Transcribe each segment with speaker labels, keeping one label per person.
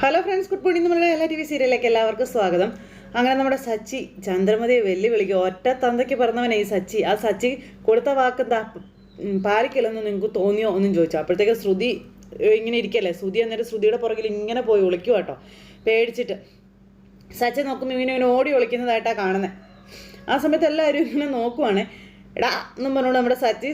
Speaker 1: Hello friends good morning നമ്മുടെ എല്ലാ T V സീരിയലിലേക്ക് എല്ലാവർക്കും സ്വാഗതം. അങ്ങനെ നമ്മുടെ സച്ചി ചന്ദ്രമതിയെ വെല്ലുവിളിക്കും. ഒറ്റ തന്തയ്ക്ക് പറഞ്ഞവനെ ഈ സച്ചി. ആ സച്ചി കൊടുത്ത വാക്കെന്താ പാലിക്കില്ലെന്ന് നിങ്ങൾക്ക് തോന്നിയോ ഒന്നും ചോദിച്ചു. അപ്പോഴത്തേക്ക് ശ്രുതി ഇങ്ങനെ ഇരിക്കല്ലേ? ശ്രുതി എന്നിട്ട് ശ്രുതിയുടെ പുറകിൽ ഇങ്ങനെ പോയി ഒളിക്കുക കേട്ടോ പേടിച്ചിട്ട്. സച്ചി നോക്കുമ്പോൾ ഇങ്ങനെ ഇങ്ങനെ ഓടി ഒളിക്കുന്നതായിട്ടാണ് കാണുന്നത് ആ സമയത്ത് എല്ലാവരും ഇങ്ങനെ നോക്കുവാണേ. എടാ എന്നും പറഞ്ഞോണ്ട് നമ്മുടെ സച്ചി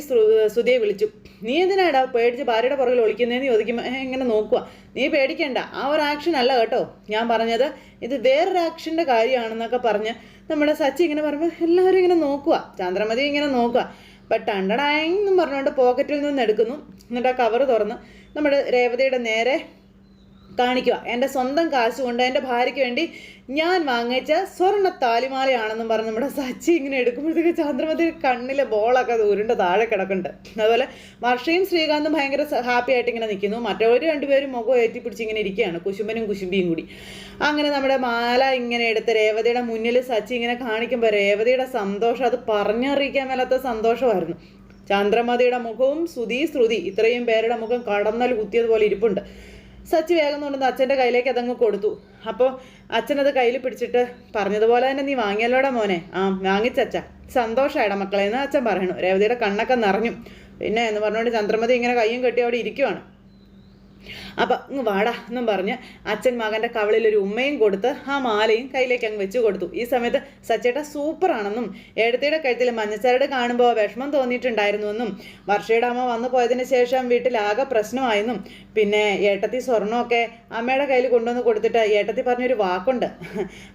Speaker 1: സുധിയെ വിളിച്ചു. നീ എന്തിനാടാ പേടിച്ച് ഭാര്യയുടെ പുറകിൽ ഒളിക്കുന്നതെന്ന് ചോദിക്കുമ്പോൾ എങ്ങനെ നോക്കുക നീ പേടിക്കേണ്ട ആ ഒരു ആക്ഷൻ അല്ല കേട്ടോ. ഞാൻ പറഞ്ഞത് ഇത് വേറൊരു ആക്ഷന്റെ കാര്യമാണെന്നൊക്കെ പറഞ്ഞ് നമ്മുടെ സച്ചി ഇങ്ങനെ പറയുമ്പോൾ എല്ലാവരും ഇങ്ങനെ നോക്കുക ചന്ദ്രമതി ഇങ്ങനെ നോക്കുക ബട്ട് അണ്ടടായെന്നും പറഞ്ഞുകൊണ്ട് പോക്കറ്റിൽ നിന്ന് എടുക്കുന്നു. എന്നിട്ട് ആ കവർ തുറന്ന് നമ്മുടെ രേവതിയുടെ നേരെ കാണിക്കുക. എന്റെ സ്വന്തം കാശ് കൊണ്ട് എന്റെ ഭാര്യയ്ക്ക് വേണ്ടി ഞാൻ വാങ്ങിച്ച സ്വർണ താലിമാലയാണെന്നും പറഞ്ഞ് നമ്മുടെ സച്ചി ഇങ്ങനെ എടുക്കുമ്പോഴത്തേക്ക് ചന്ദ്രമതി കണ്ണിലെ ബോളൊക്കെ ഉരുണ്ട് താഴെ കിടക്കുന്നുണ്ട്. അതുപോലെ വർഷയും ശ്രീകാന്തും ഭയങ്കര ഹാപ്പി ആയിട്ട് ഇങ്ങനെ നിൽക്കുന്നു. മറ്റവർ രണ്ടുപേരും മുഖം ഏറ്റി പിടിച്ച് ഇങ്ങനെ ഇരിക്കുകയാണ്. കുശുമ്പനും കുശുമ്പിയും കൂടി. അങ്ങനെ നമ്മുടെ മാല ഇങ്ങനെ എടുത്ത് രേവതിയുടെ മുന്നിൽ സച്ചി ഇങ്ങനെ കാണിക്കുമ്പോൾ രേവതിയുടെ സന്തോഷം അത് പറഞ്ഞറിയിക്കാൻ മേലാത്ത സന്തോഷമായിരുന്നു. ചന്ദ്രമതിയുടെ മുഖവും ശ്രുതി ശ്രുതി ഇത്രയും പേരുടെ മുഖം കടന്നൽ കുത്തിയതുപോലെ ഇരിപ്പുണ്ട്. സച്ചി വേഗം കൊണ്ടുവന്ന് അച്ഛന്റെ കയ്യിലേക്ക് അതങ്ങ് കൊടുത്തു. അപ്പോൾ അച്ഛനത് കയ്യിൽ പിടിച്ചിട്ട് പറഞ്ഞതുപോലെ തന്നെ നീ വാങ്ങിയല്ലോടാ മോനെ? ആ വാങ്ങിച്ചച്ച സന്തോഷമായിടാ മക്കളെ എന്ന് അച്ഛൻ പറയണു. രേവതിയുടെ കണ്ണൊക്കെ നിറഞ്ഞു. പിന്നെ എന്ന് പറഞ്ഞുകൊണ്ട് ചന്ദ്രമതി ഇങ്ങനെ കയ്യും കെട്ടി അവിടെ ഇരിക്കുവാണ്. അപ്പം ഇങ്ങ് വാടാ എന്നും പറഞ്ഞ് അച്ഛൻ മകന്റെ കവളിൽ ഒരു ഉമ്മയും കൊടുത്ത് ആ മാലയും കയ്യിലേക്ക് അങ്ങ് വെച്ച് കൊടുത്തു. ഈ സമയത്ത് സച്ചേട്ട സൂപ്പറാണെന്നും ഏടത്തിയുടെ കഴുത്തിൽ മഞ്ഞച്ചരട് കാണുമ്പോൾ വിഷമം തോന്നിയിട്ടുണ്ടായിരുന്നുവെന്നും വർഷയുടെ അമ്മ വന്നു പോയതിന് ശേഷം വീട്ടിലാകെ പ്രശ്നമായെന്നും പിന്നെ ഏട്ടത്തി സ്വർണമൊക്കെ അമ്മയുടെ കയ്യിൽ കൊണ്ടുവന്ന് കൊടുത്തിട്ട് ഏട്ടത്തി പറഞ്ഞൊരു വാക്കുണ്ട്.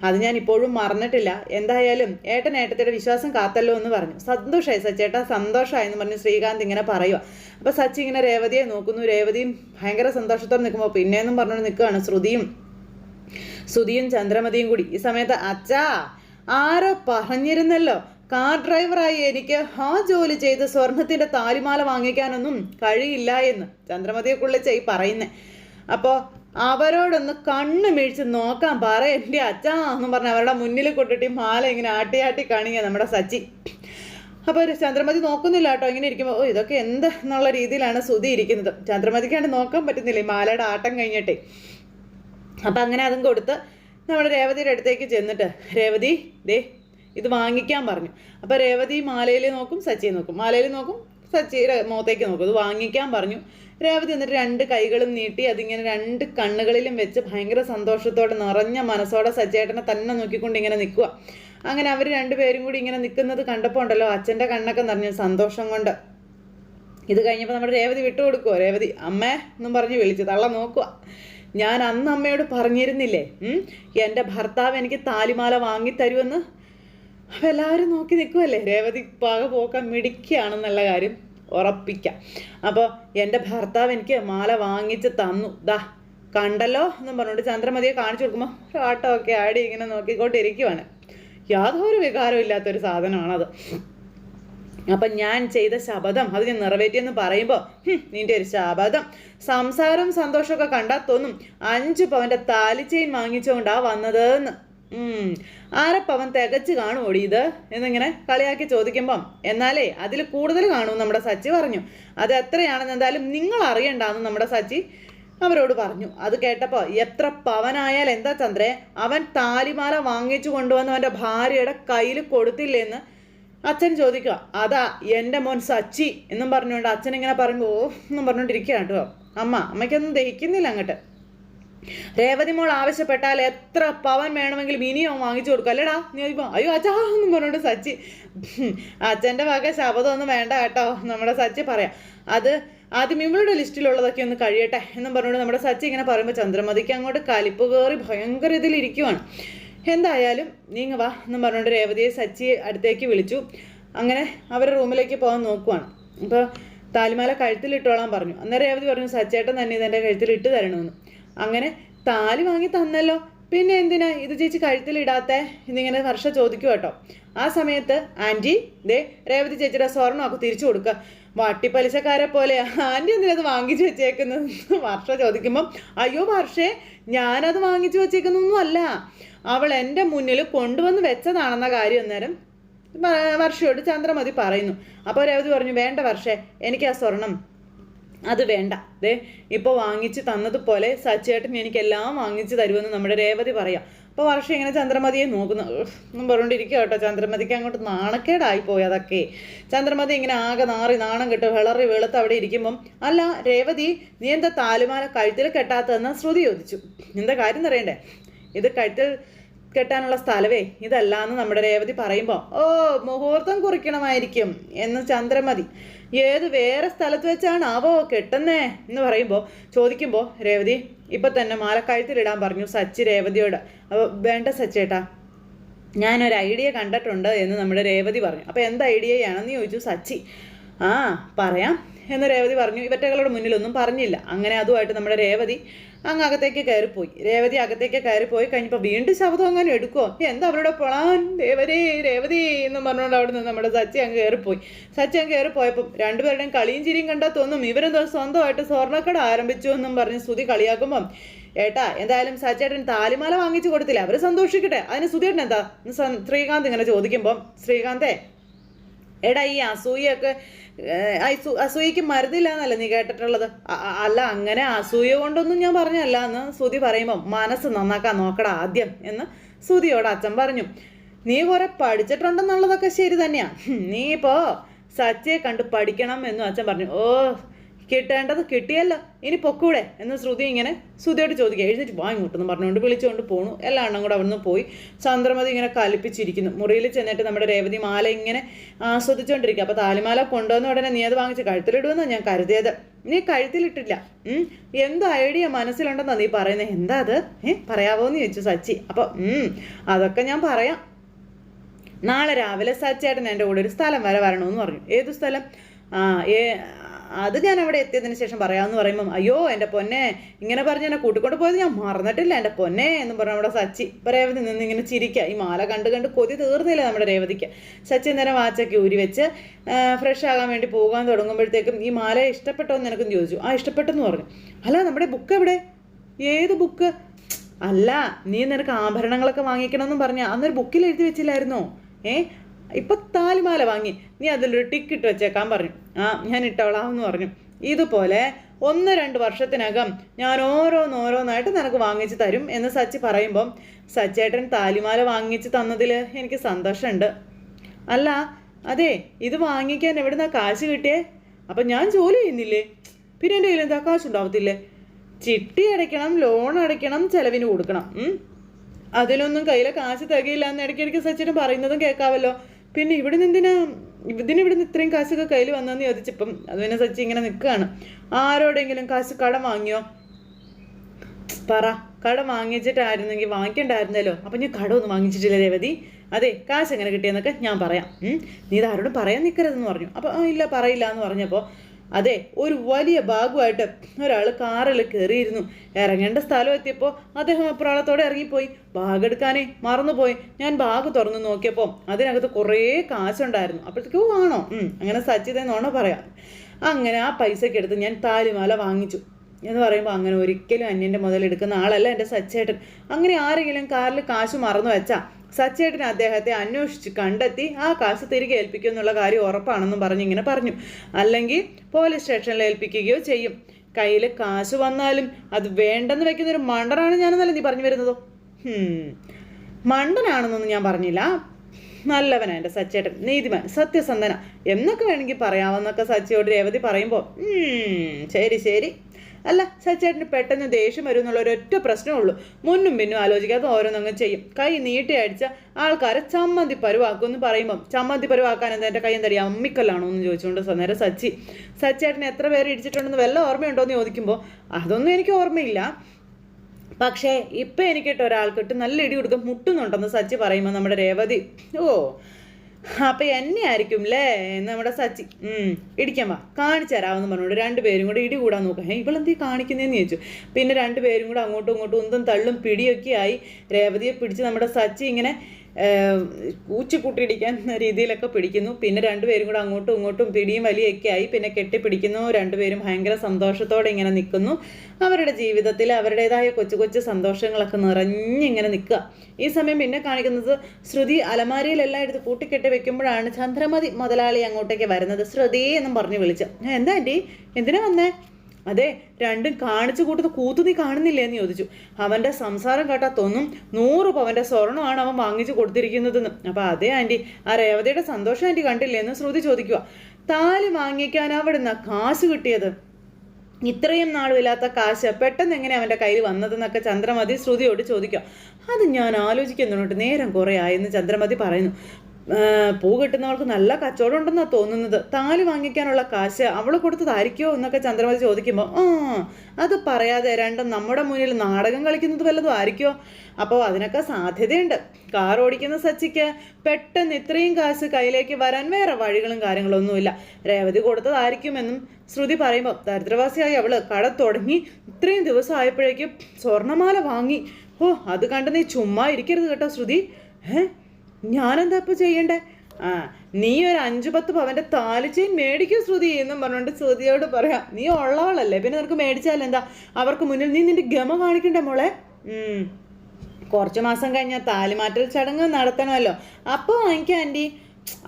Speaker 1: അത് ഞാൻ ഇപ്പോഴും മറന്നിട്ടില്ല. എന്തായാലും ഏട്ടൻ ഏട്ടത്തിയുടെ വിശ്വാസം കാത്തല്ലോ എന്ന് പറഞ്ഞു. സന്തോഷമായി സച്ചേട്ടാ സന്തോഷമായി എന്ന് പറഞ്ഞു ശ്രീകാന്ത് ഇങ്ങനെ പറയുക അപ്പോൾ സച്ചി ഇങ്ങനെ രേവതിയെ നോക്കുന്നു. രേവതിയും ഭയങ്കര സന്തോഷത്തോടെ നിൽക്കുമ്പോൾ പിന്നെയെന്നും പറഞ്ഞുകൊണ്ട് നിൽക്കുകയാണ് ശ്രുതിയും. ശ്രുതിയും ചന്ദ്രമതിയും കൂടി. ഈ സമയത്ത് അച്ഛാ ആരോ പറഞ്ഞിരുന്നല്ലോ? കാർ ഡ്രൈവറായി എനിക്ക് ആ ജോലി ചെയ്ത് സ്വർണത്തിന്റെ താലിമാല വാങ്ങിക്കാനൊന്നും കഴിയില്ല എന്ന്. ചന്ദ്രമതിയെ കുള്ളിച്ച ഈ പറയുന്നേ. അപ്പോൾ അവരോടൊന്ന് കണ്ണ് മിഴിച്ച് നോക്കാൻ പറ എന്റെ അച്ഛാ എന്നും പറഞ്ഞ് അവരുടെ മുന്നിൽ കൊണ്ടിട്ട് മാല ഇങ്ങനെ ആട്ടിയാട്ടി ആട്ടി കാണിക്കുക നമ്മുടെ സച്ചി. അപ്പോൾ ചന്ദ്രമതി നോക്കുന്നില്ല കേട്ടോ. ഇങ്ങനെ ഇരിക്കുമ്പോൾ ഓ ഇതൊക്കെ എന്ത് എന്നുള്ള രീതിയിലാണ് സുതി ഇരിക്കുന്നത്. ചന്ദ്രമതിക്കാണ്ട് നോക്കാൻ പറ്റുന്നില്ല ഈ മാലയുടെ ആട്ടം കഴിഞ്ഞിട്ടേ. അപ്പം അങ്ങനെ അതും കൊടുത്ത് നമ്മൾ രേവതിയുടെ അടുത്തേക്ക് ചെന്നിട്ട് രേവതി ദേ ഇത് വാങ്ങിക്കാൻ പറഞ്ഞു. അപ്പോൾ രേവതി മാലയിൽ നോക്കും സച്ചിയെ നോക്കും. മാലയിൽ നോക്കും സച്ചിയുടെ മുഖത്തേക്ക് നോക്കും. ഇത് വാങ്ങിക്കാൻ പറഞ്ഞു. രേവതി എന്നിട്ട് രണ്ട് കൈകളും നീട്ടി അതിങ്ങനെ രണ്ട് കണ്ണുകളിലും വെച്ച് ഭയങ്കര സന്തോഷത്തോടെ നിറഞ്ഞ മനസ്സോടെ സച്ചേട്ടനെ തന്നെ നോക്കിക്കൊണ്ട് ഇങ്ങനെ നിൽക്കുക അങ്ങനെ അവർ രണ്ടുപേരും കൂടി ഇങ്ങനെ നിൽക്കുന്നത് കണ്ടപ്പോൾ ഉണ്ടല്ലോ അച്ഛന്റെ കണ്ണൊക്കെ നിറഞ്ഞു സന്തോഷം കൊണ്ട്. ഇത് കഴിഞ്ഞപ്പോൾ നമ്മുടെ രേവതി വിട്ടുകൊടുക്കുമോ രേവതി അമ്മേ എന്നും പറഞ്ഞ് വിളിച്ചു തള്ള നോക്കുക ഞാൻ അന്ന് അമ്മയോട് പറഞ്ഞിരുന്നില്ലേ? എന്റെ ഭർത്താവ് എനിക്ക് താലിമാല വാങ്ങിത്തരുമെന്ന് എല്ലാവരും നോക്കി നിൽക്കുമല്ലേ രേവതി പാക പോക്കാൻ മിടിക്കുകയാണെന്നുള്ള കാര്യം ഉറപ്പിക്കാം. അപ്പോൾ എന്റെ ഭർത്താവ് എനിക്ക് മാല വാങ്ങിച്ച് തന്നു. ദാ കണ്ടല്ലോ എന്നും പറഞ്ഞുകൊണ്ട് ചന്ദ്രമതിയെ കാണിച്ചു കൊടുക്കുമ്പോൾ ഒരു ആട്ടമൊക്കെ ആടി ഇങ്ങനെ നോക്കിക്കൊണ്ടിരിക്കുവാണ്. യാതൊരു വികാരവും ഇല്ലാത്തൊരു സാധനമാണത്. അപ്പം ഞാൻ ചെയ്ത ശബദം അത് ഞാൻ നിറവേറ്റിയെന്ന് പറയുമ്പോൾ നിന്റെ ഒരു ശബദം സംസാരവും സന്തോഷമൊക്കെ കണ്ടാൽ തോന്നും. അഞ്ച് പവന്റെ താലിച്ചെയിൻ വാങ്ങിച്ചുകൊണ്ടാ വന്നതെന്ന്. ആരെ പവൻ തികച്ച് കാണുമോടി ഇത്? എന്നിങ്ങനെ കളിയാക്കി ചോദിക്കുമ്പം എന്നാലേ അതിൽ കൂടുതൽ കാണും നമ്മുടെ സച്ചി പറഞ്ഞു. അത് എത്രയാണെന്ന് എന്തായാലും നിങ്ങൾ അറിയണ്ടെന്ന് നമ്മുടെ സച്ചി അവരോട് പറഞ്ഞു. അത് കേട്ടപ്പോൾ എത്ര പവനായാൽ എന്താ ചന്ദ്രേ അവൻ താലിമാല വാങ്ങിച്ചു കൊണ്ടുവന്ന് അവന്റെ ഭാര്യയുടെ കയ്യിൽ കൊടുത്തില്ലേന്ന് അച്ഛൻ ചോദിക്കുക. അതാ എന്റെ മോൻ സച്ചി എന്നും പറഞ്ഞുകൊണ്ട് അച്ഛൻ ഇങ്ങനെ പറയുമ്പോൾ ഓ എന്നും പറഞ്ഞുകൊണ്ടിരിക്കുകയാണ് കേട്ടോ. അമ്മ അമ്മയ്ക്കൊന്നും ദഹിക്കുന്നില്ല അങ്ങോട്ട്. രേവതി മോൾ ആവശ്യപ്പെട്ടാൽ എത്ര പവൻ വേണമെങ്കിലും ഇനിയും വാങ്ങിച്ചു കൊടുക്കും. അല്ലേടാ നീ ചോദിക്കുമ്പോൾ അയ്യോ അച്ഛാ എന്നും പറഞ്ഞോണ്ട് സച്ചി അച്ഛന്റെ വക ശബ്ദമൊന്നും വേണ്ട കേട്ടോ നമ്മുടെ സച്ചി പറയാം. അത് ആദ്യം ഇവളുടെ ലിസ്റ്റിലുള്ളതൊക്കെ ഒന്ന് കഴിയട്ടെ എന്നും പറഞ്ഞുകൊണ്ട് നമ്മുടെ സച്ചി ഇങ്ങനെ പറയുമ്പോൾ ചന്ദ്രമതിക്ക് അങ്ങോട്ട് കലിപ്പ് കയറി ഭയങ്കര ഇതിലിരിക്കുവാണ് എന്തായാലും നീങ്ങ വാ എന്നും പറഞ്ഞുകൊണ്ട് രേവതിയെ സച്ചി അടുത്തേക്ക് വിളിച്ചു. അങ്ങനെ അവരുടെ റൂമിലേക്ക് പോകാൻ നോക്കുവാണ്. അപ്പോൾ താലിമാല കഴുത്തിലിട്ടോളാൻ പറഞ്ഞു. അന്നേരം രേവതി പറഞ്ഞു സച്ചേട്ടൻ തന്നെ ഇതെന്റെ കഴുത്തിൽ ഇട്ട് തരണമെന്ന്. അങ്ങനെ താലി വാങ്ങി തന്നല്ലോ. പിന്നെ എന്തിനാ ഇത് ചേച്ചി കഴുത്തിലിടാത്തെ? എന്നിങ്ങനെ വർഷ ചോദിക്കും കേട്ടോ. ആ സമയത്ത് ആന്റി ദേ രേവതി ചേച്ചിയുടെ സ്വർണമൊക്കെ തിരിച്ചു കൊടുക്കുക വട്ടിപ്പലിശക്കാരെ പോലെ. ആന്റി എന്തിനത് വാങ്ങിച്ചു വെച്ചേക്കുന്നത്? വർഷ ചോദിക്കുമ്പം അയ്യോ വർഷേ ഞാനത് വാങ്ങിച്ചു വെച്ചേക്കുന്നൊന്നും അല്ല. അവൾ എന്റെ മുന്നിൽ കൊണ്ടുവന്ന് വെച്ചതാണെന്ന കാര്യം അന്നേരം വർഷയോട് ചന്ദ്രമതി പറയുന്നു. അപ്പോൾ രേവതി പറഞ്ഞു വേണ്ട വർഷേ എനിക്ക് ആ സ്വർണം അത് വേണ്ട. ദേ ഇപ്പോൾ വാങ്ങിച്ച് തന്നതുപോലെ സച്ചേട്ടൻ എനിക്കെല്ലാം വാങ്ങിച്ച് തരുമെന്ന് നമ്മുടെ രേവതി പറയാം. അപ്പോൾ വർഷം ഇങ്ങനെ ചന്ദ്രമതിയെ നോക്കുന്നു. ഒന്നും പറഞ്ഞുകൊണ്ടിരിക്കുക കേട്ടോ. ചന്ദ്രമതിക്ക് അങ്ങോട്ട് നാണക്കേടായി പോയി അതൊക്കെ. ചന്ദ്രമതി ഇങ്ങനെ ആകെ നാറി നാണം കിട്ടും വിളറി വെളുത്ത് അവിടെ ഇരിക്കുമ്പം അല്ല രേവതി നീ എന്താ താലുമാല കഴുത്തിൽ കെട്ടാത്തതെന്ന് ശ്രുതി ചോദിച്ചു. എന്താ കാര്യം അറിയണ്ടേ ഇത് കഴുത്തിൽ കെട്ടാനുള്ള സ്ഥലവേ ഇതല്ല എന്ന് നമ്മുടെ രേവതി പറയുമ്പോൾ ഓ മുഹൂർത്തം കുറിക്കണമായിരിക്കും എന്ന് ചന്ദ്രമതി ഏത് വേറെ സ്ഥലത്ത് വെച്ചാണ് ആവോ കെട്ടുന്നേ? എന്ന് പറയുമ്പോൾ ചോദിക്കുമ്പോൾ രേവതി ഇപ്പം തന്നെ മാലക്കഴുത്തിലിടാൻ പറഞ്ഞു സച്ചി രേവതിയോട്. അപ്പോൾ വേണ്ട സച്ചേട്ടാ ഞാനൊരു ഐഡിയ കണ്ടിട്ടുണ്ട് എന്ന് നമ്മുടെ രേവതി പറഞ്ഞു. അപ്പോൾ എന്ത് ഐഡിയയാണെന്ന് ചോദിച്ചു സച്ചി. ആ പറയാം. എന്ന് രേവതി പറഞ്ഞു. ഇവറ്റകളുടെ മുന്നിലൊന്നും പറഞ്ഞില്ല. അങ്ങനെ അതുമായിട്ട് നമ്മുടെ രേവതി അങ്ങ് അകത്തേക്ക് കയറിപ്പോയി. രേവതി അകത്തേക്ക് കയറിപ്പോയി കഴിഞ്ഞപ്പോൾ വീണ്ടും ശബ്ദം അങ്ങനെ എടുക്കുമോ എന്താ അവരുടെ പൊളാൻ രേവതി രേവതി എന്ന് പറഞ്ഞുകൊണ്ട് അവിടെ നിന്ന് നമ്മുടെ സച്ചി അങ്ങ് കയറിപ്പോയി. സച്ചി അങ്ങ് കയറിപ്പോയപ്പം രണ്ടുപേരുടെയും കളിയും ചിരിയും കണ്ടാൽ തോന്നും ഇവരെന്തോ സ്വന്തമായിട്ട് സ്വർണക്കട ആരംഭിച്ചു എന്നും പറഞ്ഞ് സ്തുതി കളിയാക്കുമ്പം ഏട്ടാ എന്തായാലും സച്ചേട്ടൻ താലിമാല വാങ്ങിച്ചു കൊടുത്തില്ല? അവർ സന്തോഷിക്കട്ടെ. അതിന് സുധീട്ടൻ എന്താ? ശ്രീകാന്ത് ഇങ്ങനെ ചോദിക്കുമ്പം ശ്രീകാന്തേ എടാ ഈ അസൂയൊക്കെ അസൂയക്ക് മരുന്നില്ല എന്നല്ലേ നീ കേട്ടിട്ടുള്ളത്? അല്ല അങ്ങനെ അസൂയ കൊണ്ടൊന്നും ഞാൻ പറഞ്ഞല്ല എന്ന് സുതി പറയുമ്പോൾ മനസ്സ് നന്നാക്കാൻ നോക്കട ആദ്യം എന്ന് സുതിയോട് അച്ഛൻ പറഞ്ഞു. നീ കുറെ പഠിച്ചിട്ടുണ്ടെന്നുള്ളതൊക്കെ ശരി തന്നെയാ. നീ ഇപ്പോ സച്ചയെ കണ്ട് പഠിക്കണം എന്നും അച്ഛൻ പറഞ്ഞു. ഓ കിട്ടേണ്ടത് കിട്ടിയല്ലോ. ഇനി പൊക്കൂടെ? എന്ന് ശ്രുതി ഇങ്ങനെ ശ്രുതിയോട് ചോദിക്കുക. എഴുന്നേറ്റ് വാ ഇങ്ങോട്ടെന്ന് പറഞ്ഞുകൊണ്ട് വിളിച്ചുകൊണ്ട് പോണു. എല്ലാ എണ്ണം കൂടെ അവിടുന്ന് പോയി. ചന്ദ്രമതി ഇങ്ങനെ കലിപ്പിച്ചിരിക്കുന്നു മുറിയിൽ ചെന്നിട്ട് നമ്മുടെ രേവതി മാല ഇങ്ങനെ ആസ്വദിച്ചുകൊണ്ടിരിക്കുക. അപ്പോൾ താലിമാല കൊണ്ടുവന്ന ഉടനെ നീ അത് വാങ്ങിച്ച് കഴുത്തിലിടുമെന്നാണ് ഞാൻ കരുതിയത്. നീ കഴുത്തിലിട്ടില്ല. എന്ത് ഐഡിയ മനസ്സിലുണ്ടെന്നാ നീ പറയുന്നത് എന്താ അത്? ഏ? പറയാവോ എന്ന് ചോദിച്ചു സച്ചി. അപ്പോൾ അതൊക്കെ ഞാൻ പറയാം. നാളെ രാവിലെ സച്ചേട്ടൻ എന്റെ കൂടെ ഒരു സ്ഥലം വരെ വരണമെന്ന് പറഞ്ഞു. ഏത് സ്ഥലം? ആ ഏ അത് ഞാൻ അവിടെ എത്തിയതിന് ശേഷം പറയാമെന്ന് പറയുമ്പം അയ്യോ എന്റെ പൊന്നെ ഇങ്ങനെ പറഞ്ഞ് എന്നെ കൂട്ടിക്കൊണ്ട് പോയത് ഞാൻ മറന്നിട്ടില്ല എന്റെ പൊന്നെ എന്ന് പറഞ്ഞ നമ്മുടെ സച്ചി ഇപ്പം രേവതി നിന്ന് ഇങ്ങനെ ചിരിക്കുക ഈ മാല കണ്ട് കണ്ട് കൊതി തീർന്നില്ല നമ്മുടെ രേവതിക്ക്. സച്ചി നേരം വാച്ചൊക്കെ ഊരി വെച്ച് ഫ്രഷ് ആകാൻ വേണ്ടി പോകാൻ തുടങ്ങുമ്പോഴത്തേക്കും ഈ മാല ഇഷ്ടപ്പെട്ടോ എന്ന് എനിക്കും ചോദിച്ചു. ആ ഇഷ്ടപ്പെട്ടെന്ന് പറഞ്ഞു. അല്ല നമ്മുടെ ബുക്ക് എവിടെ? ഏത് ബുക്ക് അല്ല നീ നിനക്ക് ആഭരണങ്ങളൊക്കെ വാങ്ങിക്കണമെന്നും പറഞ്ഞ അന്നൊരു ബുക്കിൽ എഴുതി വെച്ചില്ലായിരുന്നോ? ഏ ഇപ്പൊ താലിമാല വാങ്ങി. നീ അതിലൊരു ടിക്കറ്റ് വെച്ചേക്കാൻ പറഞ്ഞു ആ ഞാൻ ഇട്ടോളാം എന്ന് പറഞ്ഞു. ഇതുപോലെ ഒന്ന് രണ്ട് വർഷത്തിനകം ഞാൻ ഓരോന്നോരോന്നായിട്ട് നിനക്ക് വാങ്ങിച്ച് തരും എന്ന് സച്ചി പറയുമ്പം സച്ചേട്ടൻ താലിമാല വാങ്ങിച്ചു തന്നതിൽ എനിക്ക് സന്തോഷമുണ്ട്. അല്ല അതെ ഇത് വാങ്ങിക്കാൻ എവിടുന്നാ കാശ് കിട്ടിയേ? അപ്പം ഞാൻ ജോലി ചെയ്യുന്നില്ലേ? പിന്നെ എന്റെ കയ്യിൽ എന്താ കാശ് ഉണ്ടാവത്തില്ലേ ചിട്ടി അടയ്ക്കണം ലോൺ അടയ്ക്കണം ചെലവിന് കൊടുക്കണം. അതിലൊന്നും കയ്യിലെ കാശ് തികയില്ല എന്ന് ഇടയ്ക്കിടയ്ക്ക് സച്ചിന് പറയുന്നതും കേൾക്കാവല്ലോ. പിന്നെ ഇവിടെ നിന്ന് എന്തിനാ? ഇതിന് ഇവിടെ നിന്ന് ഇത്രയും കാശൊക്കെ കയ്യിൽ വന്നെന്ന് ചോദിച്ചപ്പം അത് പിന്നെ സച്ചി ഇങ്ങനെ നിൽക്കുകയാണ്. ആരോടെങ്കിലും കാശ് കടം വാങ്ങിയോ? പറ. കടം വാങ്ങിച്ചിട്ടായിരുന്നെങ്കിൽ വാങ്ങിക്കണ്ടായിരുന്നല്ലോ. അപ്പം ഞാൻ ഒന്നും വാങ്ങിച്ചിട്ടില്ല രേവതി. അതെ കാശ് എങ്ങനെ കിട്ടിയെന്നൊക്കെ ഞാൻ പറയാം. നീ ഇത് ആരോടും പറയാൻ നിൽക്കരുതെന്ന് പറഞ്ഞു. അപ്പോൾ ഇല്ല പറയില്ല എന്ന് പറഞ്ഞപ്പോൾ അതെ ഒരു വലിയ ഭാഗമായിട്ട് ഒരാൾ കാറിൽ കയറിയിരുന്നു. ഇറങ്ങേണ്ട സ്ഥലം എത്തിയപ്പോൾ അദ്ദേഹം അപ്രാളത്തോടെ ഇറങ്ങിപ്പോയി. ബാഗ് എടുക്കാനേ മറന്നുപോയി. ഞാൻ ബാഗ് തുറന്നു നോക്കിയപ്പോൾ അതിനകത്ത് കുറേ കാശുണ്ടായിരുന്നു. അപ്പോഴത്തേക്കും "ഓ, ആണോ. അങ്ങനെ സച്ചിതെന്നോണോ പറയാം. അങ്ങനെ ആ പൈസയ്ക്ക് എടുത്ത് ഞാൻ താലിമാല വാങ്ങിച്ചു. എന്ന് പറയുമ്പോൾ അങ്ങനെ ഒരിക്കലും അന്യന്റെ മുതലെടുക്കുന്ന ആളല്ല എന്റെ സച്ചേട്ടൻ. അങ്ങനെ ആരെങ്കിലും കാറിൽ കാശ് മറന്നു വെച്ചാൽ സച്ചേട്ടൻ അദ്ദേഹത്തെ അന്വേഷിച്ച് കണ്ടെത്തി ആ കാശ് തിരികെ ഏൽപ്പിക്കും എന്നുള്ള കാര്യം ഉറപ്പാണെന്നും പറഞ്ഞ് ഇങ്ങനെ പറഞ്ഞു. അല്ലെങ്കിൽ പോലീസ് സ്റ്റേഷനിൽ ഏൽപ്പിക്കുകയോ ചെയ്യും. കയ്യിൽ കാശ് വന്നാലും അത് വേണ്ടെന്ന് വെക്കുന്ന ഒരു മണ്ടനാണ് ഞാനെന്നല്ല നീ പറഞ്ഞു വരുന്നതോ. മണ്ടനാണെന്നൊന്നും ഞാൻ പറഞ്ഞില്ല. നല്ലവനാ എന്റെ സച്ചേട്ടൻ. നീതിമാൻ സത്യസന്ധന. എന്നൊക്കെ വേണമെങ്കിൽ പറയാമെന്നൊക്കെ സച്ചിയോട് രേവതി പറയുമ്പോൾ ശരി ശരി. അല്ല സച്ചേട്ടന് പെട്ടെന്ന് ദേഷ്യം വരും എന്നുള്ള ഒരൊറ്റ പ്രശ്നമേ ഉള്ളൂ. മുന്നും പിന്നും ആലോചിക്കാതെ ഓരോന്നങ്ങ് ചെയ്യും. കൈ നീട്ടി അടിച്ച ആൾക്കാരെ ചമ്മന്തി പരുവാക്കും എന്ന് പറയുമ്പം ചമ്മന്തി പരുവാക്കാൻ എന്താ എന്റെ കൈ എന്തറിയാം? അമ്മിക്കല്ലാണോ എന്ന് ചോദിച്ചുകൊണ്ട് നേരെ സച്ചി. സച്ചേട്ടൻ എത്ര പേര് ഇടിച്ചിട്ടുണ്ടെന്ന് വല്ല ഓർമ്മയുണ്ടോ എന്ന് ചോദിക്കുമ്പോൾ അതൊന്നും എനിക്ക് ഓർമ്മയില്ല. പക്ഷേ ഇപ്പം എനിക്കിട്ട് ഒരാൾക്കിട്ട് നല്ല ഇടി കൊടുക്കും മുട്ടുന്നുണ്ടെന്ന് സച്ചി പറയുമ്പോൾ നമ്മുടെ രേവതി ഓ അപ്പം എന്നെ ആയിരിക്കും അല്ലേ നമ്മുടെ സച്ചി ഉം, ഇടിക്കാൻ വാ. കാണിച്ചു തരാമെന്ന് പറഞ്ഞുകൊണ്ട് രണ്ടുപേരും കൂടെ ഇടി കൂടാൻ നോക്കാം "ഹേ, ഇവളെന്തീ കാണിക്കുന്നതെന്ന് ചോദിച്ചു. പിന്നെ രണ്ടുപേരും കൂടെ അങ്ങോട്ടും ഇങ്ങോട്ടും ഉന്തും തള്ളും പിടിയൊക്കെ ആയി രേവതിയെ പിടിച്ച് നമ്മുടെ സച്ചി ഇങ്ങനെ ഊച്ചിക്കുട്ടിയിടിക്കാൻ രീതിയിലൊക്കെ പിടിക്കുന്നു. പിന്നെ രണ്ടുപേരും കൂടെ അങ്ങോട്ടും ഇങ്ങോട്ടും പിടിയും വലിയൊക്കെ ആയി. പിന്നെ കെട്ടിപ്പിടിക്കുന്നു. രണ്ടുപേരും ഭയങ്കര സന്തോഷത്തോടെ ഇങ്ങനെ നിൽക്കുന്നു. അവരുടെ ജീവിതത്തിൽ അവരുടേതായ കൊച്ചു കൊച്ചു സന്തോഷങ്ങളൊക്കെ നിറഞ്ഞിങ്ങനെ നിൽക്കുക. ഈ സമയം പിന്നെ കാണിക്കുന്നത് ശ്രുതി അലമാരിയിലെല്ലാം എടുത്ത് കൂട്ടിക്കെട്ടി വെക്കുമ്പോഴാണ് ചന്ദ്രമതി മുതലാളി അങ്ങോട്ടേക്ക് വരുന്നത്. ശ്രുതി എന്നും പറഞ്ഞ് വിളിച്ചു "ആ, എന്താ ആന്റി എന്തിനാ വന്നേ? അതെ രണ്ടും കാണിച്ചു കൂട്ടുന്ന കൂത്തു നീ കാണുന്നില്ലേ എന്ന് ചോദിച്ചു. അവന്റെ സംസാരം കേട്ടാത്തൊന്നും തോന്നും നൂറ് പവന്റെ സ്വർണമാണ് അവൻ വാങ്ങിച്ചു കൊടുത്തിരിക്കുന്നതെന്ന്. അപ്പോൾ അതെ ആന്റി ആ രേവതിയുടെ സന്തോഷം ആന്റി കണ്ടില്ലേ എന്ന് ശ്രുതി ചോദിക്കുക. താലി വാങ്ങിക്കാൻ അവിടുന്ന് കാശ് കിട്ടിയത്? ഇത്രയും നാളും ഇല്ലാത്ത കാശ് പെട്ടെന്ന് എങ്ങനെ അവന്റെ കയ്യിൽ വന്നതെന്നൊക്കെ ചന്ദ്രമതി ശ്രുതിയോട് ചോദിക്കാം അത് ഞാൻ ആലോചിക്കുന്നുണ്ട്. നേരം കുറേ ആയെന്ന് ചന്ദ്രമതി പറയുന്നു. പൂ കിട്ടുന്നവൾക്ക് നല്ല കച്ചവടം ഉണ്ടെന്നാണ് തോന്നുന്നത്. താലി വാങ്ങിക്കാനുള്ള കാശ് അവൾ കൊടുത്തതായിരിക്കോ എന്നൊക്കെ ചന്ദ്രമതി ചോദിക്കുമ്പോൾ ആ അത് പറയാതെ രണ്ടും നമ്മുടെ മുന്നിൽ നാടകം കളിക്കുന്നത് വല്ലതും ആയിരിക്കോ? അപ്പോൾ അതിനൊക്കെ സാധ്യതയുണ്ട്. കാർ ഓടിക്കുന്ന സച്ചിക്ക് പെട്ടെന്ന് ഇത്രയും കാശ് കയ്യിലേക്ക് വരാൻ വേറെ വഴികളും കാര്യങ്ങളൊന്നുമില്ല. രേവതി കൊടുത്തതായിരിക്കുമെന്നും ശ്രുതി പറയുമ്പോൾ ദരിദ്രവാസിയായി അവൾ കട തുടങ്ങി ഇത്രയും ദിവസം ആയപ്പോഴേക്കും സ്വർണമാല വാങ്ങി. ഓ അത് കണ്ട് നീ ചുമ്മാ ഇരിക്കരുത് കേട്ടോ ശ്രുതി. ഏ? ഞാനെന്താ ഇപ്പൊ ചെയ്യണ്ടേ? ആ നീ ഒരു അഞ്ചു പത്ത് പവന്റെ താലിച്ചെയിൻ മേടിക്കൂ ശ്രുതി എന്നും പറഞ്ഞുകൊണ്ട് ശ്രുതിയോട് പറയാം. നീ ഉള്ളവളല്ലേ പിന്നെ നിനക്ക് മേടിച്ചാൽ എന്താ അവർക്ക് മുന്നിൽ നീ നിന്റെ ഗമ കാണിക്കണ്ടേ മോളെ? ഉം. കുറച്ച് മാസം കഴിഞ്ഞാൽ താലിമാറ്റൽ ചടങ്ങ് നടത്തണമല്ലോ. അപ്പോൾ വാങ്ങിക്കാം ആന്റി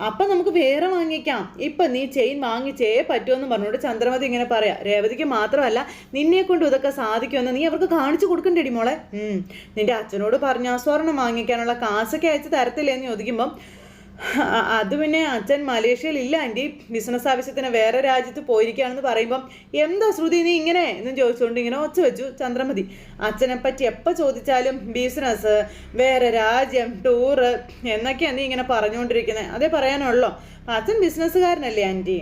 Speaker 1: അപ്പം നമുക്ക് വേറെ വാങ്ങിക്കാം. ഇപ്പം നീ ചെയിൻ വാങ്ങിച്ചേ പറ്റുമെന്ന് പറഞ്ഞുകൊണ്ട് ചന്ദ്രമതി ഇങ്ങനെ പറയാം. രേവതിക്ക് മാത്രമല്ല നിന്നെ കൊണ്ട് ഇതൊക്കെ സാധിക്കുമെന്ന് നീ അവർക്ക് കാണിച്ചു കൊടുക്കണ്ടേടി മോളെ. നിന്റെ അച്ഛനോട് പറഞ്ഞ സ്വർണം വാങ്ങിക്കാനുള്ള കാശൊക്കെ അയച്ച് തരത്തില്ലേന്ന് ചോദിക്കുമ്പം അത് പിന്നെ അച്ഛൻ മലേഷ്യയിൽ ഇല്ല. ആന്റി ബിസിനസ് ആവശ്യത്തിന് വേറെ രാജ്യത്ത് പോയിരിക്കുകയാണെന്ന് പറയുമ്പം എന്താ ശ്രുതി നീ ഇങ്ങനെ? എന്ന് ചോദിച്ചുകൊണ്ട് ഇങ്ങനെ ഒച്ച വെച്ചു ചന്ദ്രമതി. അച്ഛനെ പറ്റി എപ്പോൾ ചോദിച്ചാലും ബിസിനസ് വേറെ രാജ്യം ടൂറ് എന്നൊക്കെയാണ് നീ ഇങ്ങനെ പറഞ്ഞുകൊണ്ടിരിക്കുന്നത് അതേ പറയാനുള്ളോ. അച്ഛൻ ബിസിനസ്സുകാരനല്ലേ ആന്റി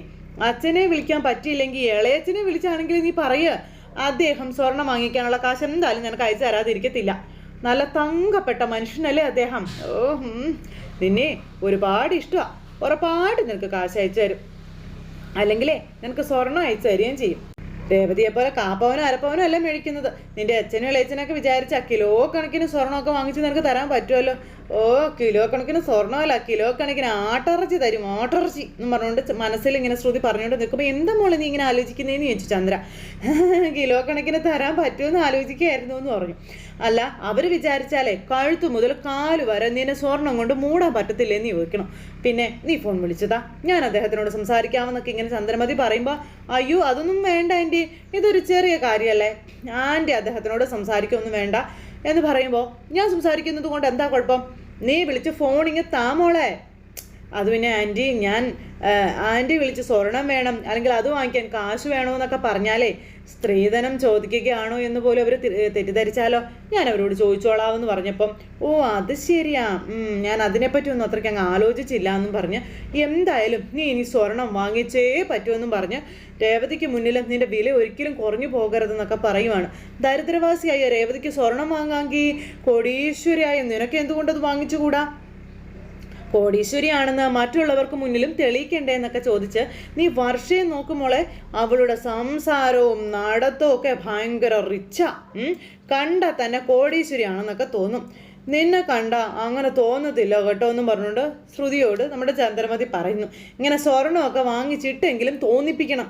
Speaker 1: അച്ഛനെ വിളിക്കാൻ പറ്റിയില്ലെങ്കിൽ ഇളയച്ഛനെ വിളിച്ചാണെങ്കിൽ നീ പറയുക അദ്ദേഹം സ്വർണം വാങ്ങിക്കാനുള്ള കാശ് എന്തായാലും നിനക്ക് അയച്ചു തരാതിരിക്കത്തില്ല. നല്ല തങ്കപ്പെട്ട മനുഷ്യനല്ലേ അദ്ദേഹം? ഓ. നിന്നെ ഒരുപാട് ഇഷ്ടമാണ് ഉറപ്പായിട്ട് നിനക്ക് കാശ് അയച്ചു തരും. അല്ലെങ്കിലേ നിനക്ക് സ്വർണം അയച്ചു തരികയും ചെയ്യും. രേവതിയെ പോലെ കാപ്പവനോ അരപ്പവനോ അല്ല മേടിക്കുന്നത്. നിന്റെ അച്ഛനും ഇളയച്ചനൊക്കെ വിചാരിച്ചാ കിലോ കണക്കിന് സ്വർണമൊക്കെ വാങ്ങിച്ച് നിനക്ക് തരാൻ പറ്റുമല്ലോ. ഓ കിലോ കണക്കിന് സ്വർണമല്ല കിലോ കണക്കിന് ആട്ടിറച്ചി തരും ആട്ടിറച്ചി എന്ന് പറഞ്ഞുകൊണ്ട് മനസ്സിൽ ഇങ്ങനെ ശ്രുതി പറഞ്ഞുകൊണ്ട് നിൽക്കുമ്പോൾ എന്താ മോളെ നീ ഇങ്ങനെ ആലോചിക്കുന്നതെന്ന് ചോദിച്ചു ചന്ദ്ര. കിലോ കണക്കിന് തരാൻ പറ്റുമെന്ന് ആലോചിക്കുകയായിരുന്നു എന്ന് പറഞ്ഞു. അല്ല അവർ വിചാരിച്ചാലേ കഴുത്തു മുതൽ കാൽ വരെ നിന്നെ സ്വർണം കൊണ്ട് മൂടാൻ പറ്റത്തില്ലെന്ന് ചോദിക്കണം. പിന്നെ നീ ഫോൺ വിളിച്ചതാ. ഞാൻ അദ്ദേഹത്തിനോട് സംസാരിക്കാമെന്നൊക്കെ ഇങ്ങനെ ചന്ദ്രമതി പറയുമ്പോൾ അയ്യോ അതൊന്നും വേണ്ട ആന്റി ഇതൊരു ചെറിയ കാര്യമല്ലേ ആന്റി അദ്ദേഹത്തിനോട് സംസാരിക്കൊന്നും വേണ്ട എന്ന് പറയുമ്പോൾ ഞാൻ സംസാരിക്കുന്നത് കൊണ്ട് എന്താ കുഴപ്പം? നീ വിളിച്ച് ഫോണിങ് താമോളെ അത് പിന്നെ ആന്റി ഞാൻ ആന്റി വിളിച്ച് സ്വർണം വേണം അല്ലെങ്കിൽ അത് വാങ്ങിക്കാൻ കാശ് വേണമെന്നൊക്കെ പറഞ്ഞാലേ സ്ത്രീധനം ചോദിക്കുകയാണോ എന്ന് പോലും അവർ തെറ്റിദ്ധരിച്ചാലോ? ഞാൻ അവരോട് ചോദിച്ചോളാമെന്ന് പറഞ്ഞപ്പം ഓ അത് ശരിയാ. ഞാൻ അതിനെപ്പറ്റി ഒന്നും അത്രയ്ക്ക് അങ്ങ് ആലോചിച്ചില്ല എന്നും പറഞ്ഞ് എന്തായാലും നീ ഇനി സ്വർണം വാങ്ങിച്ചേ പറ്റുമെന്നും പറഞ്ഞ് രേവതിക്ക് മുന്നിൽ നിന്റെ വില ഒരിക്കലും കുറഞ്ഞു പോകരുതെന്നൊക്കെ പറയുവാണ്. ദരിദ്രവാസിയായ രേവതിക്ക് സ്വർണം വാങ്ങാമെങ്കിൽ കോടീശ്വരിയായ നിനക്ക് എന്തുകൊണ്ടത് വാങ്ങിച്ചുകൂടാ? കോടീശ്വരിയാണെന്ന് മറ്റുള്ളവർക്ക് മുന്നിലും തെളിയിക്കണ്ടേ എന്നൊക്കെ ചോദിച്ച് നീ വർഷയെ നോക്കുമ്പോളെ അവളുടെ സംസാരവും നടത്തവും ഒക്കെ ഭയങ്കര റിച്ചാ കണ്ട തന്നെ കോടീശ്വരിയാണെന്നൊക്കെ തോന്നും. നിന്നെ കണ്ട അങ്ങനെ തോന്നത്തില്ല കേട്ടോ എന്നും പറഞ്ഞുകൊണ്ട് ശ്രുതിയോട് നമ്മുടെ ചന്ദ്രമതി പറയുന്നു. ഇങ്ങനെ സ്വർണമൊക്കെ വാങ്ങിച്ചിട്ടെങ്കിലും തോന്നിപ്പിക്കണം.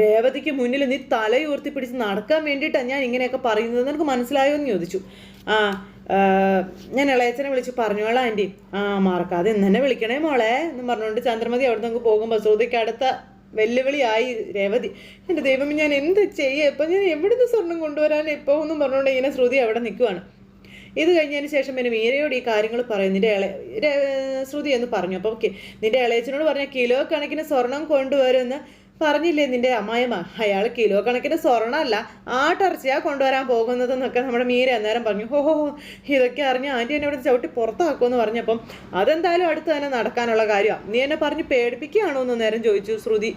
Speaker 1: രേവതിക്ക് മുന്നിൽ നീ തലയുയർത്തി പിടിച്ച് നടക്കാൻ വേണ്ടിയിട്ടാണ് ഞാൻ ഇങ്ങനെയൊക്കെ പറയുന്നത്. നിനക്ക് മനസ്സിലായോ എന്ന് ചോദിച്ചു. ആ ആ, ഞാൻ ഇളയച്ചനെ വിളിച്ച് പറഞ്ഞോളാം ആന്റി ആ മറക്കാതെ ഇന്ന് തന്നെ വിളിക്കണേ മോളെ എന്ന് പറഞ്ഞുകൊണ്ട് ചന്ദ്രമതി അവിടെ നിന്ന് പോകുമ്പോൾ ശ്രുതിക്ക് അടുത്ത വെല്ലുവിളിയായി രേവതി. എന്റെ ദൈവം ഞാൻ എന്ത് ചെയ്യുക ഇപ്പം ഞാൻ എവിടുന്ന് സ്വർണം കൊണ്ടുവരാൻ ഇപ്പോൾ എന്നും പറഞ്ഞുകൊണ്ട് ഇങ്ങനെ ശ്രുതി അവിടെ നിൽക്കുവാണ്. ഇത് കഴിഞ്ഞതിന് ശേഷം പിന്നെ മീരയോട് ഈ കാര്യങ്ങൾ പറയും നിന്റെ ശ്രുതി എന്ന് പറഞ്ഞു. അപ്പോൾ ഓക്കെ. നിന്റെ ഇളയച്ചനോട് പറഞ്ഞ കിലോ കണക്കിന് സ്വർണം കൊണ്ടുവരുമെന്ന് പറഞ്ഞില്ലേ നിന്റെ അമ്മായിമ്മ? അയാൾ കിലോ കണക്കിന് സ്വർണമല്ല ആട്ടർച്ചയാ കൊണ്ടുവരാൻ പോകുന്നതെന്നൊക്കെ നമ്മുടെ മീര അന്നേരം പറഞ്ഞു. ഹോ ഹോ ഇതൊക്കെ അറിഞ്ഞ് ആന്റി എന്നെ ഇവിടെ ചവിട്ടി പുറത്താക്കുമെന്ന് പറഞ്ഞപ്പം അതെന്തായാലും അടുത്ത് തന്നെ നടക്കാനുള്ള കാര്യമാണ് നീ എന്നെ പറഞ്ഞ് പേടിപ്പിക്കുകയാണോ എന്ന് നേരം ചോദിച്ചു ശ്രുതി.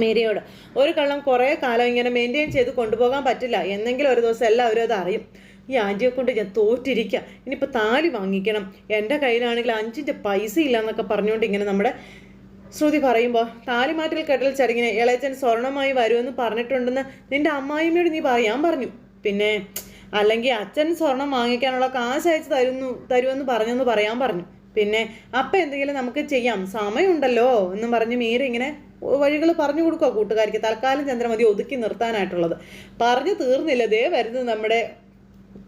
Speaker 1: മീരയോട് ഒരു കള്ളം കുറേ കാലം ഇങ്ങനെ മെയിന്റെയിൻ ചെയ്ത് കൊണ്ടുപോകാൻ പറ്റില്ല. എന്നെങ്കിലും ഒരു ദിവസം എല്ലാവരും അത് അറിയും. ഈ ആന്റിയെ കൊണ്ട് ഞാൻ തോറ്റിരിക്കുക ഇനിയിപ്പോൾ താലി വാങ്ങിക്കണം. എന്റെ കയ്യിലാണെങ്കിൽ അഞ്ചിന്റെ പൈസ ഇല്ല എന്നൊക്കെ പറഞ്ഞുകൊണ്ട് ഇങ്ങനെ നമ്മുടെ ശ്രുതി പറയുമ്പോൾ താലിമാറ്റൽ കെട്ടൽ ചടങ്ങിന് ഇളയച്ചൻ സ്വർണമായി വരുമെന്ന് പറഞ്ഞിട്ടുണ്ടെന്ന് നിന്റെ അമ്മായിമ്മയോട് നീ പറയാൻ പറഞ്ഞു. പിന്നെ അല്ലെങ്കിൽ അച്ഛൻ സ്വർണം വാങ്ങിക്കാനുള്ള കാശ് അയച്ച് തരുന്നു തരുമെന്ന് പറഞ്ഞെന്ന് പറയാൻ പറഞ്ഞു. പിന്നെ അപ്പം എന്തെങ്കിലും നമുക്ക് ചെയ്യാം സമയമുണ്ടല്ലോ എന്നും പറഞ്ഞ് മീര ഇങ്ങനെ വഴികൾ പറഞ്ഞു കൊടുക്കുക കൂട്ടുകാർക്ക് തൽക്കാലം ചന്ദ്രമതി ഒതുക്കി നിർത്താനായിട്ടുള്ളത്. പറഞ്ഞു തീർന്നില്ല. ദേ വരുന്നത് നമ്മുടെ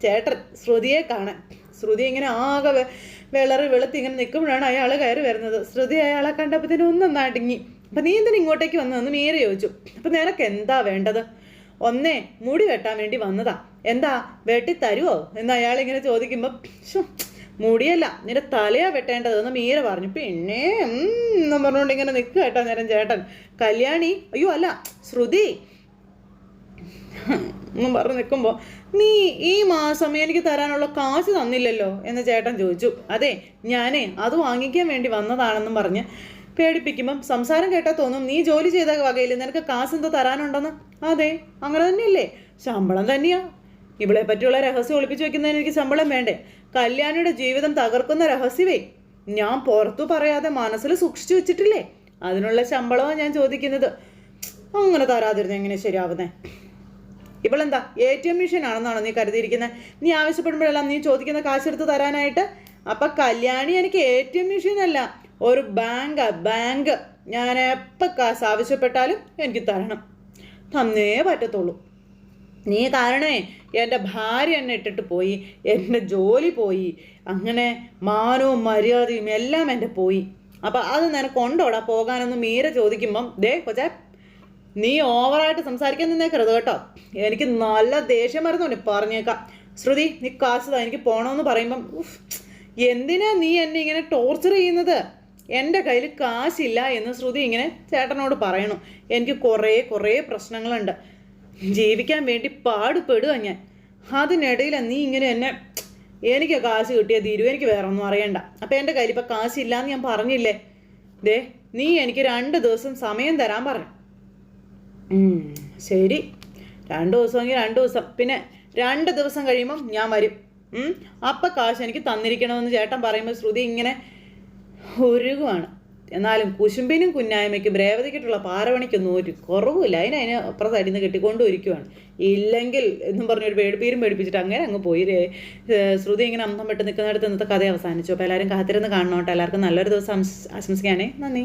Speaker 1: ചേട്ടൻ ശ്രുതിയെ കാണാൻ. ശ്രുതി ഇങ്ങനെ ആകെ വിളറി വെളുത്തി ഇങ്ങനെ നിൽക്കുമ്പോഴാണ് അയാൾ കയറി വരുന്നത്. ശ്രുതി അയാളെ കണ്ടപ്പോൾ തന്നെ ഒന്നും നടുങ്ങി. അപ്പം നീ എന്തിനാ ഇങ്ങോട്ടേക്ക് വന്നതെന്ന് മീര ചോദിച്ചു. അപ്പം നിനക്ക് എന്താ വേണ്ടത്? ഒന്നേ മുടി വെട്ടാൻ വേണ്ടി വന്നതാ. എന്താ വെട്ടി തരുവോ? എന്ന് അയാൾ ഇങ്ങനെ ചോദിക്കുമ്പോൾ മുടിയല്ല നിന്റെ തലയാ വെട്ടേണ്ടതെന്ന് മീര പറഞ്ഞു. പിന്നെ എന്നും പറഞ്ഞുകൊണ്ട് ഇങ്ങനെ നിൽക്കുക കേട്ടോ നേരം ചേട്ടൻ. കല്യാണി അയ്യോ അല്ല ശ്രുതി. എന്നും പറഞ്ഞ് നിൽക്കുമ്പോൾ നീ ഈ മാസം എനിക്ക് തരാനുള്ള കാശ് തന്നില്ലല്ലോ എന്ന് ചേട്ടൻ ചോദിച്ചു. അതെ ഞാനേ അത് വാങ്ങിക്കാൻ വേണ്ടി വന്നതാണെന്നും പറഞ്ഞ് പേടിപ്പിക്കുമ്പം സംസാരം കേട്ടാൽ തോന്നും നീ ജോലി ചെയ്ത വകയിൽ നിനക്ക് കാശ് എന്തോ തരാനുണ്ടെന്ന്. അതെ അങ്ങനെ തന്നെയല്ലേ? ശമ്പളം തന്നെയാ. ഇവളെ പറ്റിയുള്ള രഹസ്യം ഒളിപ്പിച്ചു വെക്കുന്നതിന് എനിക്ക് ശമ്പളം വേണ്ടേ? കല്യാണിയുടെ ജീവിതം തകർക്കുന്ന രഹസ്യമേ. ഞാൻ പുറത്തു പറയാതെ മനസ്സിൽ സൂക്ഷിച്ചു വെച്ചിട്ടില്ലേ? അതിനുള്ള ശമ്പളമാണ് ഞാൻ ചോദിക്കുന്നത്. അങ്ങനെ തരാതിരുന്നെങ്ങനെ ശരിയാവുന്നേ? ഇവളെന്താ? എ ടി എം മെഷീൻ ആണെന്നാണോ നീ കരുതിയിരിക്കുന്നത് നീ ആവശ്യപ്പെടുമ്പോഴെല്ലാം നീ ചോദിക്കുന്ന കാശെടുത്ത് തരാനായിട്ട്? അപ്പൊ കല്യാണി എനിക്ക് എ ടി എം മെഷീൻ അല്ല. ഒരു ബാങ്ക് ബാങ്ക് ഞാൻ എപ്പോൾ കാശ് ആവശ്യപ്പെട്ടാലും എനിക്ക് തരണം. തന്നേ പറ്റത്തുള്ളൂ. നീ കാരണേ എന്റെ ഭാര്യ എന്നെ ഇട്ടിട്ട് പോയി എന്റെ ജോലി പോയി അങ്ങനെ മാനവും മര്യാദയും എല്ലാം എന്റെ പോയി. അപ്പം അത് നിനക്ക് ഉണ്ടോടാ? പോകാനൊന്ന് മീര ചോദിക്കുമ്പം ദേ കൊച്ചേ നീ ഓവറായിട്ട് സംസാരിക്കാൻ നിന്നേക്കരുത് കേട്ടോ. എനിക്ക് നല്ല ദേഷ്യം വരുന്നുണ്ട് പറഞ്ഞേക്കാം. ശ്രുതി നീ കാശ് താ എനിക്ക് പോണമെന്ന് പറയുമ്പം എന്തിനാ നീ എന്നെ ഇങ്ങനെ ടോർച്ചർ ചെയ്യുന്നത്? എന്റെ കയ്യിൽ കാശില്ല എന്ന് ശ്രുതി ഇങ്ങനെ ചേട്ടനോട് പറയണു. എനിക്ക് കുറേ കുറേ പ്രശ്നങ്ങളുണ്ട്. ജീവിക്കാൻ വേണ്ടി പാടുപെടുക ഞാൻ. അതിനിടയിൽ നീ ഇങ്ങനെ എന്നെ എനിക്ക് കാശ് കിട്ടിയ തീരു എനിക്ക് വേറെ ഒന്നും അറിയണ്ട. അപ്പം എന്റെ കയ്യിൽ ഇപ്പം കാശില്ല എന്ന് ഞാൻ പറഞ്ഞില്ലേ? ദേ നീ എനിക്ക് രണ്ട് ദിവസം സമയം തരാൻ പറഞ്ഞു ശരി. രണ്ട് ദിവസമെങ്കിൽ രണ്ട് ദിവസം. പിന്നെ രണ്ട് ദിവസം കഴിയുമ്പം ഞാൻ വരും. അപ്പം കാശ് എനിക്ക് തന്നിരിക്കണമെന്ന് ചേട്ടൻ പറയുമ്പോൾ ശ്രുതി ഇങ്ങനെ ഒരുകുവാണ് എന്നാലും കുശുമ്പിനും കുന്നായ്മയ്ക്കും രേവതിക്കിട്ടുള്ള പാരവണിക്കൊന്നും ഒരു കുറവുമില്ല. അതിന് അതിന് അപ്പുറത്ത് നിന്ന് കെട്ടിക്കൊണ്ടും ഇരിക്കുവാണ് ഇല്ലെങ്കിൽ എന്നും പറഞ്ഞൊരു പേടിപ്പീരും പേടിപ്പിച്ചിട്ട് അങ്ങനെ അങ്ങ് പോയി. ശ്രുതി ഇങ്ങനെ അന്തം പെട്ട് നിൽക്കുന്നിടത്ത് ഇന്നത്തെ കഥ അവസാനിച്ചു. അപ്പോൾ എല്ലാവരും കാത്തിരുന്ന് കാണണോട്ടെ എല്ലാവർക്കും നല്ലൊരു ദിവസം ആശംസിക്കാനേ. നന്ദി.